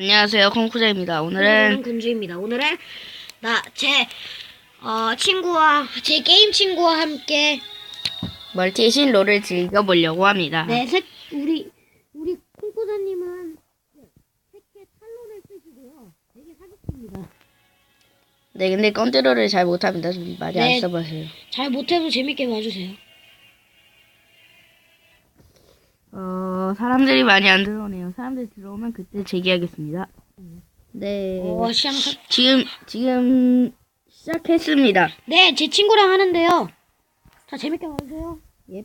안녕하세요, 콩쿠자입니다. 오늘은 오늘은 군주입니다. 오늘은 나제 어, 친구와 제 게임 친구와 함께 멀티신 롤을 즐겨보려고 합니다. 네, 색 우리 우리 콩쿠자님은 색계 탈론을 쓰시고요. 되게 사기칩니다. 네, 근데 컨트롤을 잘 못합니다. 좀 많이 네. 안 써봐서요. 잘 못해도 재밌게 봐주세요. 어, 사람들이 많이 안 들어오네요. 사람들이 들어오면 그때 제기하겠습니다. 네. 어, 시험 지금, 지금 시작했습니다. 네, 제 친구랑 하는데요. 자, 재밌게 봐주세요. 예.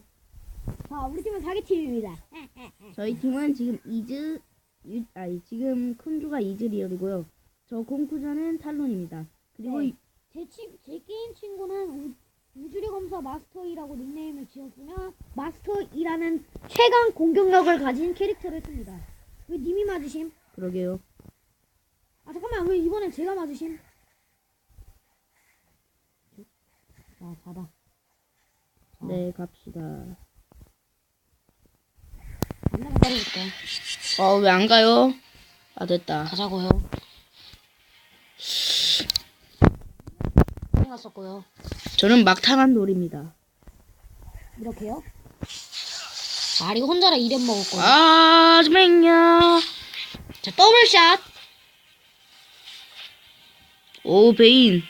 자, 우리 팀은 사기 팀입니다. 저희 팀은 지금 이즈, 유, 아니, 지금 쿤주가 이즈리얼이고요. 저 콩쿠자는 탈론입니다. 그리고 네. 제, 친, 제 게임 친구는 검사 마스터이라고 닉네임을 지었으며 마스터이라는 최강 공격력을 가진 캐릭터를 씁니다. 왜 님이 맞으심? 그러게요. 아 잠깐만 왜 이번엔 제가 맞으심? 자 잡아. 네, 갑시다. 만나가 따라줄게. 어, 왜 안 가요? 아, 됐다. 가자고요. 끝났었고요. 저는 막타만 놀입니다. 이렇게요? 아 이거 혼자라 이름 먹었거든. 아, 좀행요 자 더블샷. 오, 베인.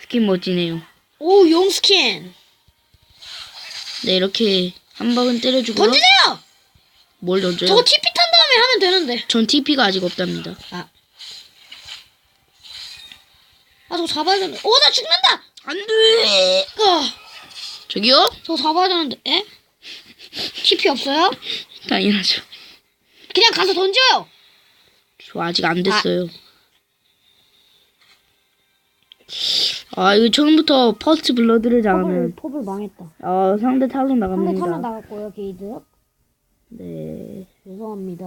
스킨 멋지네요. 오 용 스킨. 네, 이렇게 한 방은 때려주고요. 던지세요. 뭘 던져요? 저거 TP 탄 다음에 하면 되는데. 전 TP가 아직 없답니다. 아. 아, 저거 잡아야 되는데. 오, 나 죽는다! 안 돼! 어, 저기요? 저거 잡아야 되는데. 에? TP 없어요? 당연하죠. 그냥 가서 던져요! 저 아직 안 됐어요. 아, 이거 처음부터 퍼스트 블러드를 잡으면, 퍼블 망했다. 어, 상대 탈론 상대 나갑니다. 탈론 나갔고요, 게이드. 네. 죄송합니다.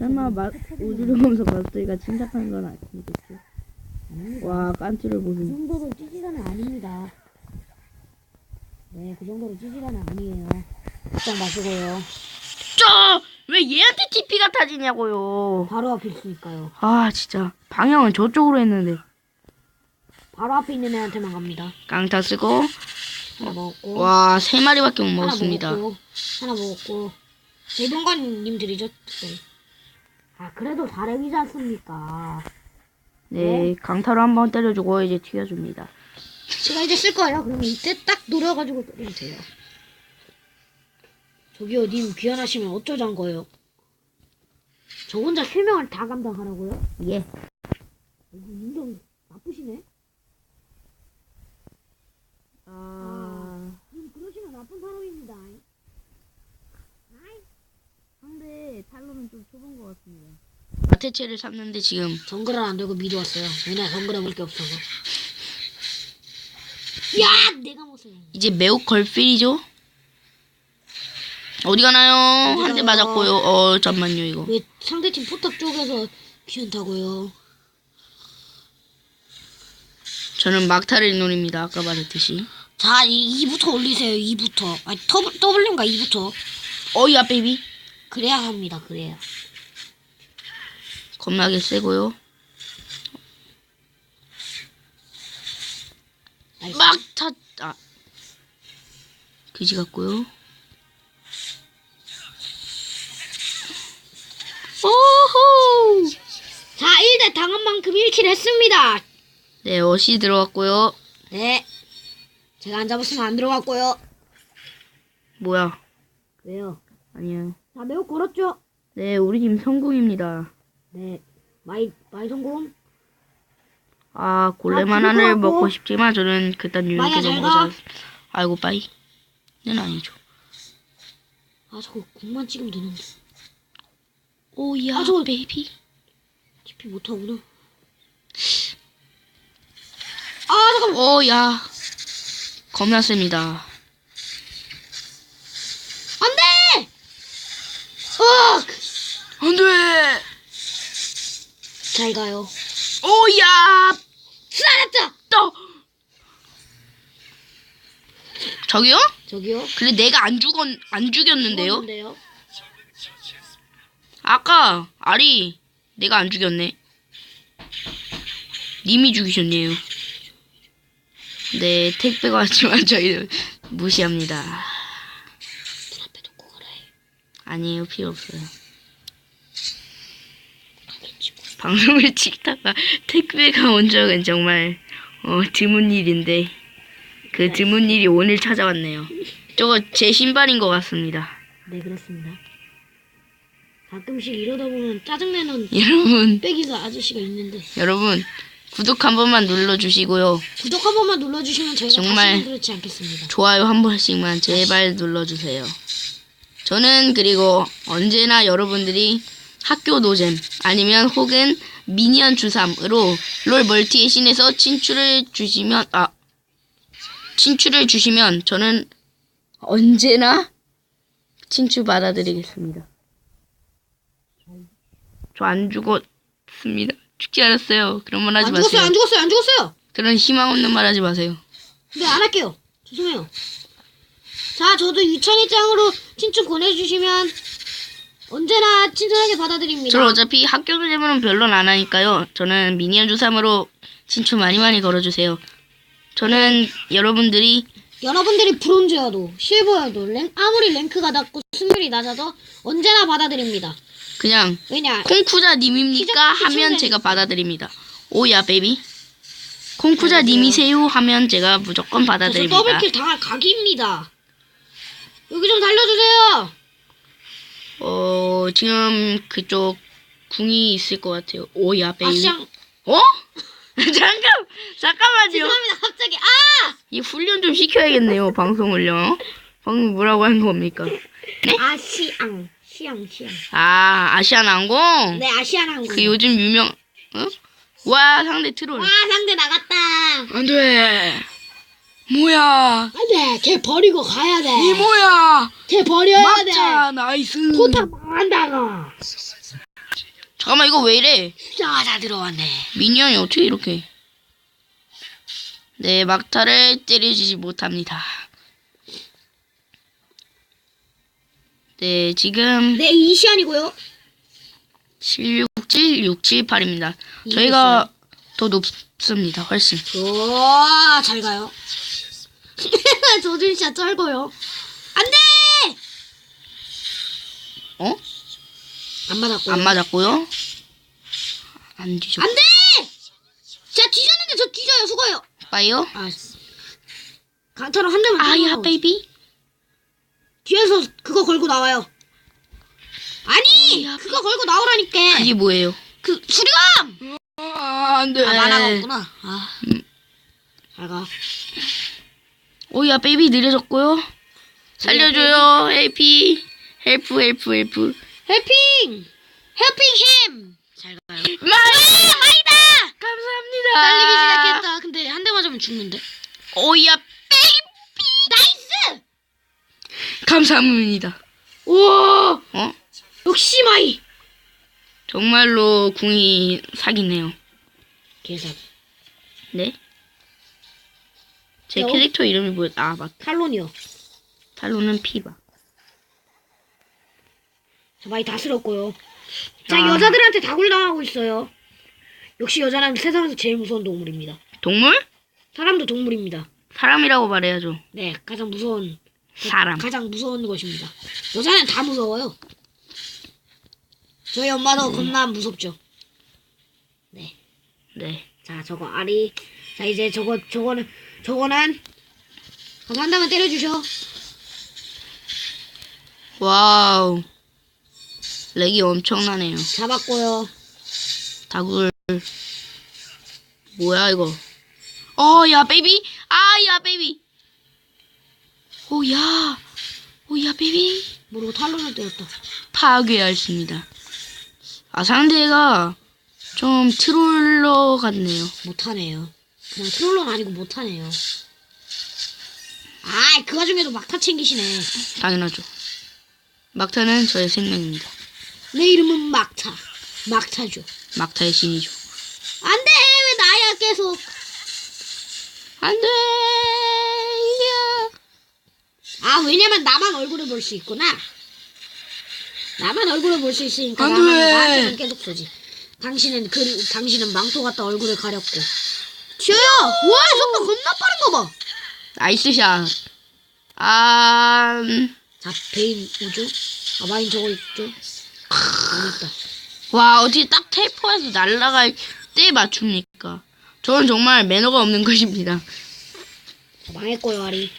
설마, 마, 우주를 검사 마스터가 침착한 건 아니겠지? 와, 깐트를 그 보세요. 정도로 찌질하는 아닙니다. 네, 그 정도로 찌질하는 아니에요. 걱정 마시고요. 저! 왜 얘한테 TP가 타지냐고요. 바로 앞에 있으니까요. 아, 진짜. 방향은 저쪽으로 했는데. 바로 앞에 있는 애한테만 갑니다. 깡타 쓰고, 하나 먹었고. 와, 세 마리밖에 못 하나 먹었습니다. 먹었고, 하나 먹었고. 대동관님 드리죠? 네. 아, 그래도 다행이지 않습니까? 네, 강타로 한번 때려주고 이제 튀겨줍니다. 제가 이제 쓸 거예요. 그럼 이때 딱 노려가지고 때리면 돼요. 저기요, 님 귀환하시면 어쩌잔 거예요? 저 혼자 실명을 다 감당하라고요? 예. 이거 인정 나쁘시네? 아, 님 그러시면 나쁜 사람입니다. 상대 탈로는 좀 좁은 것 같습니다. 마테체를 샀는데 지금 정글을 안 들고 미리 왔어요. 왜냐, 정글에 볼 게 없어서. 야! 내가 못 써요. 이제 매우 걸필이죠? 어디 가나요? 한 대? 맞았고요. 어, 잠만요, 이거. 왜 상대팀 포탑 쪽에서 귀찮다고요? 저는 막타를 노립니다. 아까 말했듯이. 자, 이 2부터 올리세요. 2부터. 아니, 더블, 더블님과 2부터. 어이야, 베이비. 그래야 합니다. 그래야. 겁나게 세고요. 나이스. 막타, 아. 그지 같고요. 오호! 자, 1대 당한 만큼 1킬 했습니다. 네, 어시 들어갔고요. 네. 제가 안 잡았으면 안 들어갔고요. 뭐야? 왜요? 아니야. 자, 매우 걸었죠? 네, 우리 팀 성공입니다. 네. 마이, 마이 성공. 아, 골렘 아, 하나를 그거 갖고. 먹고 싶지만 저는 그딴 마야, 유익에 잘 가. 않... 아이고, 빠이. 는 아니죠. 아, 저거 공만 찍으면 되는데. 오야, 아, 저거- 베이비. TP 못 하구나. 아, 잠깐만. 오야. 겁나 셉니다. 안 돼! 어! 안 돼! 잘 가요. 오야! 쓰라렸다! 또! 저기요? 저기요? 근데 내가 안 죽었, 안 죽였는데요? 죽었는데요? 아까 아리 내가 안 죽였네. 님이 죽이셨네요. 네 택배가 왔지만 저희는 무시합니다. 아니에요 필요 없어요. 방송을 찍다가 택배가 온 적은 정말 어, 드문 일인데 그 드문 일이 오늘 찾아왔네요. 저거 제 신발인 것 같습니다. 네 그렇습니다. 가끔씩 이러다 보면 짜증내는 여러분 빼기가 아저씨가 있는데 여러분 구독 한 번만 눌러주시고요. 구독 한 번만 눌러주시면 저희가 정말 다시는 그렇지 않겠습니다. 좋아요 한 번씩만 제발 눌러주세요. 저는 그리고 언제나 여러분들이 학교 노잼 아니면 혹은 미니언 주삼으로 롤 멀티의 신에서 친추를 주시면 아 친추를 주시면 저는 언제나 친추 받아드리겠습니다. 저 안 죽었습니다. 죽지 않았어요. 그런 말 하지 안 마세요. 죽었어요, 안 죽었어요, 안 죽었어요. 그런 희망 없는 말 하지 마세요. 네, 안 할게요. 죄송해요. 자, 저도 유찬이 짱으로 친추 보내주시면 언제나 친절하게 받아드립니다. 저는 어차피 학교 노잼은 별로는 안 하니까요. 저는 미니언 주삼으로 친추 많이 많이 걸어주세요. 저는 여러분들이 여러분들이 브론즈여도 실버여도 랭, 아무리 랭크가 낮고 승률이 낮아도 언제나 받아드립니다. 그냥 왜냐? 콩쿠자님입니까 시작- 하면. 제가 받아드립니다. 오야 베이비. 콩쿠자님이세요 하면 제가 무조건 저 받아드립니다. 더블킬 당할 각입니다. 여기 좀 달려주세요. 어 지금 그쪽 궁이 있을 것 같아요. 오야 베이비. 아시앙. 어? 잠깐 잠깐만요. 죄송합니다. 갑자기 아! 이 훈련 좀 시켜야겠네요. 방송 훈련. 방금 뭐라고 한 겁니까? 아시앙. 시앙, 시앙. 아 아시안 항공. 네, 아시안 항공. 그 요즘 유명. 어? 와 상대 트롤. 와, 상대 나갔다. 안돼. 뭐야? 안 돼. 걔 버리고 가야 돼. 이 뭐야? 걔 버려야 돼. 막자 나이스. 포탑 망한다고. 잠깐만 이거 왜 이래? 자, 다 들어왔네. 미니언이 어떻게 이렇게? 네 막타를 때려주지 못합니다. 네 지금 네, 이시안이고요. 767, 678입니다. 저희가 더 높습니다. 훨씬. 와, 잘 가요. 조준 씨야 쩔고요. 안 돼! 어? 안 맞았고요. 안 맞았고요. 안 뒤졌. 안 돼! 자, 뒤졌는데 저 뒤져요. 수고해요. 빠요? 아, 강타로 한 대만 아야 베이비. 뒤에서 그거 걸고 나와요. 아니, 어이야, 그거 걸고 나오라니까. 그게 뭐예요? 그 수리감. 아, 안 돼. 아, 만화가 없구나. 아. 잘 가. 오야 베이비 느려졌고요. 살려줘요. 헬피. 헬프 헬프 헬프. 헬핑! 헬핑 힘! 잘 가요. 마이 아니다! 감사합니다. 달리기 시작했다. 근데 한 대 맞으면 죽는데. 오야 베이비. 나이스! 감사합니다. 우와! 어? 역시 마이! 정말로 궁이 사기네요. 개사. 네? 제 여- 캐릭터 이름이 뭐였? 아 맞. 탈론이요. 탈로는 피바. 자, 마이 다스렸고요. 자, 아. 여자들한테 다굴당하고 있어요. 역시 여자는 세상에서 제일 무서운 동물입니다. 동물? 사람도 동물입니다. 사람이라고 말해야죠. 네, 가장 무서운 사람. 가장 무서운 것입니다. 여자는 다 무서워요. 저희 엄마도 겁나 무섭죠. 네. 네. 자, 저거 아리. 자, 이제 저거 저거는 저거는 가서 한 대만 때려주셔. 와우. 렉이 엄청나네요. 잡았고요. 다굴. 뭐야 이거? 어, 야 베이비. 아, 야 베이비. 오, 야. 오, 야 베이비. 모르고 탈론을 때렸다. 파괴하였습니다. 아, 상대가 좀 트롤러 같네요. 못하네요. 그냥 트롤러는 아니고 못하네요. 아, 그 와중에도 막타 챙기시네. 당연하죠. 막타는 저의 생명입니다. 내 이름은 막타. 막타죠. 막타의 신이죠. 안 돼! 왜 나야 계속. 안 돼! 이야. 아, 왜냐면 나만 얼굴을 볼 수 있구나. 나만 얼굴을 볼 수 있으니까 안 나만, 돼. 나한테는 계속 쏘지. 당신은 그 당신은 망토 갖다 얼굴을 가렸고. 튀어요! 와 속도 겁나 빠른 거 봐. 나이스 샷. 아, 음. 자 베인 우주. 아 마인 저거 있죠? 안 있다. 와, 어떻게 딱 텔포해서 날아갈 때 맞춥니까? 저는 정말 매너가 없는 것입니다. 자, 망했고요 아리.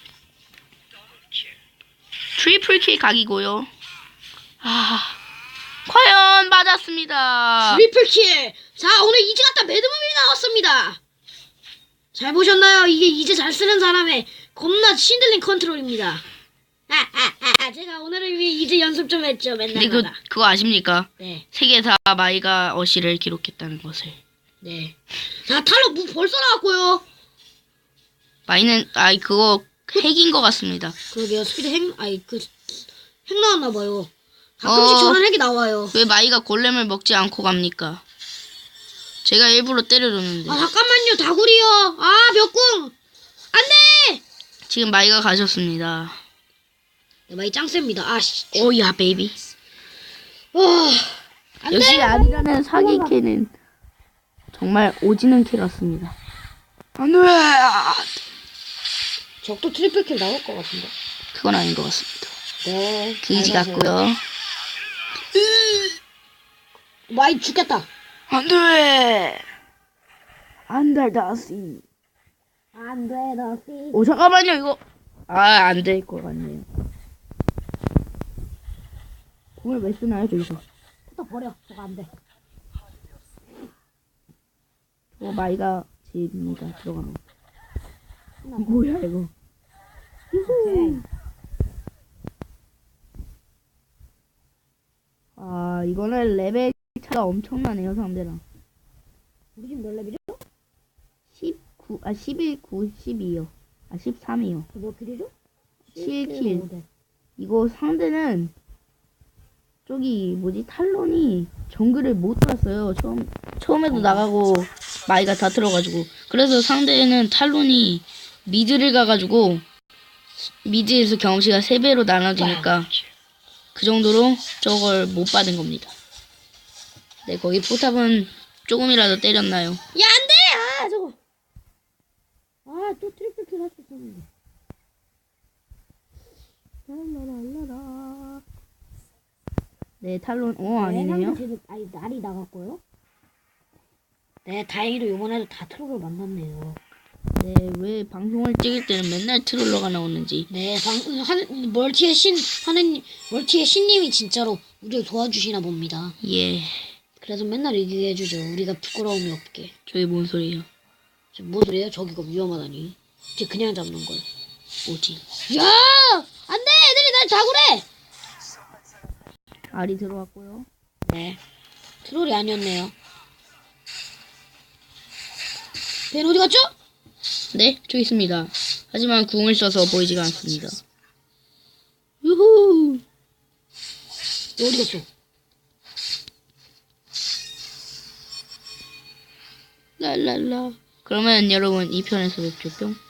트리플 킬 각이고요. 아, 과연 맞았습니다. 트리플 킬! 자, 오늘 이제 갔다 매드무비 나왔습니다. 잘 보셨나요? 이게 이제 잘 쓰는 사람의 겁나 신들린 컨트롤입니다. 아, 아, 아, 아, 제가 오늘을 위해 이제 연습 좀 했죠, 근데 맨날. 그, 마다. 그거 아십니까? 네, 세계 다 마이가 어시를 기록했다는 것을. 네. 자, 탈로 무 벌써 나왔고요. 마이는, 아이, 그거 핵인 것 같습니다. 그러게요, 스피드 핵, 아이, 그, 핵 나왔나봐요. 가끔씩 어. 저런 핵이 나와요. 왜 마이가 골렘을 먹지 않고 갑니까? 제가 일부러 때려줬는데. 아, 잠깐만요, 다구리요. 아, 벽궁! 안 돼! 지금 마이가 가셨습니다. 네, 마이 짱셉니다. 아, 씨. 오야, 베이비. 와, 안 역시 돼! 아리라는 사기 캐는 정말 오지는 캐였습니다. 안 돼! 적도 트리플킬 나올 것 같은데. 그건 아닌 것 같습니다. 네. 가세요. 같고요. 마이 죽겠다. 안 돼! 안 돼, 다시. 안 돼, 너씨. 오, 잠깐만요, 이거. 아, 안 될 것 같네요. 공을 왜 쓰나요, 저기서? 또 버려. 저거 안 돼. 저 마이가 집입니다. 들어가면. 뭐야, 이거. 오케이. 아, 이거는 레벨 차가 엄청나네요, 상대랑. 우리 지금 몇 레벨이죠? 19, 아, 11, 9, 12요. 아, 13이요. 몇 킬이죠? 7킬. 이거 상대는 저기 뭐지 탈론이 정글을 못 들었어요. 처음 처음에도 나가고 마이가 다 들어가지고 그래서 상대는 탈론이 미드를 가가지고 미드에서 경험치가 3배로 나눠지니까 그 정도로 저걸 못 받은 겁니다. 네 거기 포탑은 조금이라도 때렸나요? 야, 안 돼! 아, 저거. 아, 또 트리플 킬 할수 있었는데. 랄라랄라라. 네 탈론 어 네, 아니네요. 아니, 날이 나갔고요. 네, 다행히도 이번에도 다 트롤을 만났네요. 네 왜 방송을 찍을 때는 맨날 트롤러가 나오는지 네, 방, 한, 멀티의 신, 하는, 멀티의 신님이 진짜로 우리를 도와주시나 봅니다. 예 그래서 맨날 이기게 해주죠. 우리가 부끄러움이 없게. 저게 뭔 소리예요? 저, 뭔 소리예요? 저기가 위험하다니. 쟤 그냥 잡는 걸. 오지 야! 안 돼! 애들이 날 다구래! 알이 들어왔고요. 네. 트롤이 아니었네요. 벤 어디 갔죠? 네, 저기 있습니다. 하지만 궁을 써서 보이지가 않습니다. 유후! 얘 어디 갔어? 랄랄라. 그러면 여러분 2편에서 뵙죠 뿅.